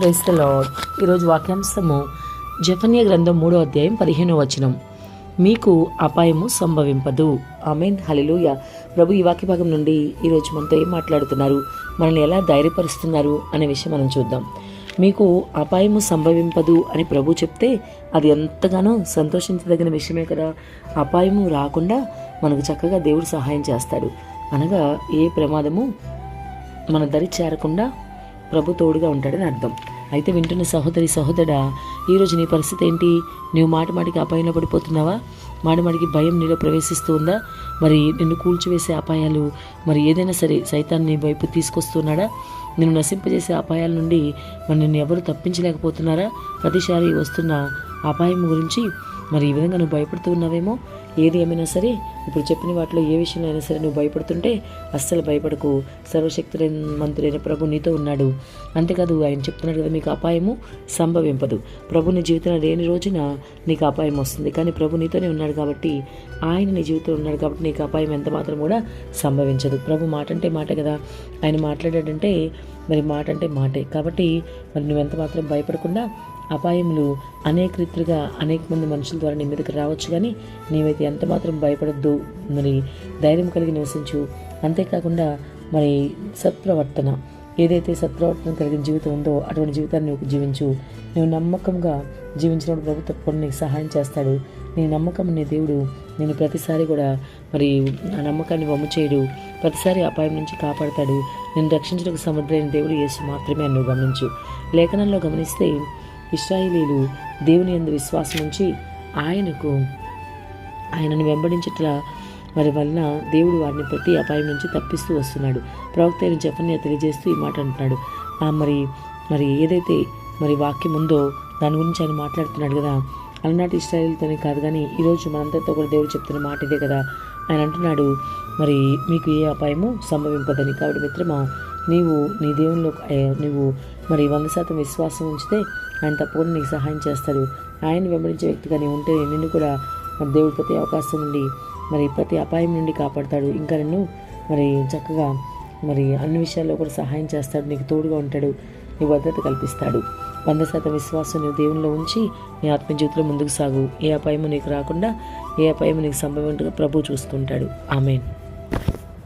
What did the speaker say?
Price the lord. ఈరోజు వాక్యాంశము జఫన్య గ్రంథం మూడో అధ్యాయం పదిహేనో వచనం. మీకు అపాయము సంభవింపదు. ఆమెన్. హలిలోయ ప్రభు ఈ వాక్య భాగం నుండి ఈరోజు మనతో ఏం మాట్లాడుతున్నారు? మనల్ని ఎలా ధైర్యపరుస్తున్నారు అనే విషయం మనం చూద్దాం. మీకు అపాయము సంభవింపదు అని ప్రభు చెప్తే అది ఎంతగానో సంతోషించదగిన విషయమే కదా. అపాయము రాకుండా మనకు చక్కగా దేవుడు సహాయం చేస్తాడు. అనగా ఏ ప్రమాదము మన దరి చేరకుండా ప్రభు తోడుగా ఉంటాడని అర్థం. అయితే వింటున్న సహోదరి సహోదరా ఈరోజు నీ పరిస్థితి ఏంటి? నువ్వు మాట మాటికి అపాయంలో పడిపోతున్నావా? మాట మాటికి భయం నీలో ప్రవేశిస్తూ ఉందా మరి నిన్ను కూల్చివేసే అపాయాలు మరి ఏదైనా సరే సైతాన్ని వైపు తీసుకొస్తున్నాడా? నిన్ను నశింపజేసే అపాయాల నుండి మరి నిన్ను ఎవరు తప్పించలేకపోతున్నారా? ప్రతిసారి వస్తున్న అపాయం గురించి మరి ఈ విధంగా నువ్వు భయపడుతూ ఉన్నావేమో? ఏది ఏమైనా సరే ఇప్పుడు చెప్పిన వాటిలో ఏ విషయంలో అయినా సరే నువ్వు భయపడుతుంటే అస్సలు భయపడకు. సర్వశక్తులైన మంత్రులైన ప్రభు నీతో ఉన్నాడు. అంతేకాదు ఆయన చెప్తున్నాడు కదా మీకు అపాయము సంభవింపదు. ప్రభు నీ జీవితంలో లేని రోజున నీకు అపాయం వస్తుంది. కానీ ప్రభు నీతోనే ఉన్నాడు కాబట్టి ఆయన నీ జీవితంలో ఉన్నాడు కాబట్టి నీకు అపాయం ఎంత మాత్రం కూడా సంభవించదు. ప్రభు మాట అంటే మాట కదా. ఆయన మాట్లాడాడంటే మరి మాట అంటే మాటే. కాబట్టి మరి నువ్వెంత మాత్రం భయపడకుండా అపాయములు అనేక రీతిగా అనేక మంది మనుషుల ద్వారా నీ మీదకి రావచ్చు. కానీ నీవైతే ఎంత మాత్రం భయపడద్దు. మరి ధైర్యం కలిగి నివసించు. అంతేకాకుండా మరి సత్ప్రవర్తన. ఏదైతే సత్ప్రవర్తన కలిగిన జీవితం ఉందో అటువంటి జీవితాన్ని నువ్వు జీవించు. నువ్వు నమ్మకంగా జీవించినప్పుడు ప్రభు తప్పకుండా నీకు సహాయం చేస్తాడు. నీ నమ్మకం నీ దేవుడు. నేను ప్రతిసారి కూడా మరి ఆ నమ్మకాన్ని వమ్ము చేయడు. ప్రతిసారి అపాయం నుంచి కాపాడతాడు. నేను రక్షించడానికి సమర్థులైన దేవుడు యేసు మాత్రమే నువ్వు గమనించు. లేఖనంలో గమనిస్తే ఇస్రాయిలీలు దేవుని యందు విశ్వాసం ఉంచి ఆయనకు ఆయనను వెంబడించట్ల వారి వలన దేవుడు వారిని ప్రతి అపాయం నుంచి తప్పిస్తూ వస్తున్నాడు. ప్రవక్త అయిన జఫన్య తెలియజేస్తూ ఈ మాట అంటున్నాడు. ఆ మరి మరి ఏదైతే మరి వాక్యం ఉందో దాని గురించి ఆయన మాట్లాడుతున్నాడు కదా? అలనాటి ఇస్రాయిల్తోనే కాదు కానీ ఈరోజు మనందరితో కూడా దేవుడు చెప్తున్న మాట ఇదే కదా? ఆయన అంటున్నాడు మరి మీకు ఏ అపాయము సంభవింపదని? కాబట్టి మిత్రమా నీవు నీ దేవునిలో నువ్వు మరి వంద శాతం విశ్వాసం ఉంచితే ఆయన తప్పకుండా నీకు సహాయం చేస్తాడు ఆయన వెంబడించే వ్యక్తిగా నీవు ఉంటే నిన్ను కూడా మరి దేవుడు ప్రతి అవకాశం నుండి మరి ప్రతి అపాయం నుండి కాపాడతాడు. ఇంకా నిన్ను మరి చక్కగా మరి అన్ని విషయాల్లో కూడా సహాయం చేస్తాడు. నీకు తోడుగా ఉంటాడు. నీ భద్రత కల్పిస్తాడు. వంద శాతం విశ్వాసం నీ దేవునిలో ఉంచి నీ ఆత్మజీవితంలో ముందుకు సాగు. ఏ అపాయము నీకు రాకుండా ఏ అపాయము నీకు సంభవించగా ప్రభు చూసుకుంటాడు ఆమెన్.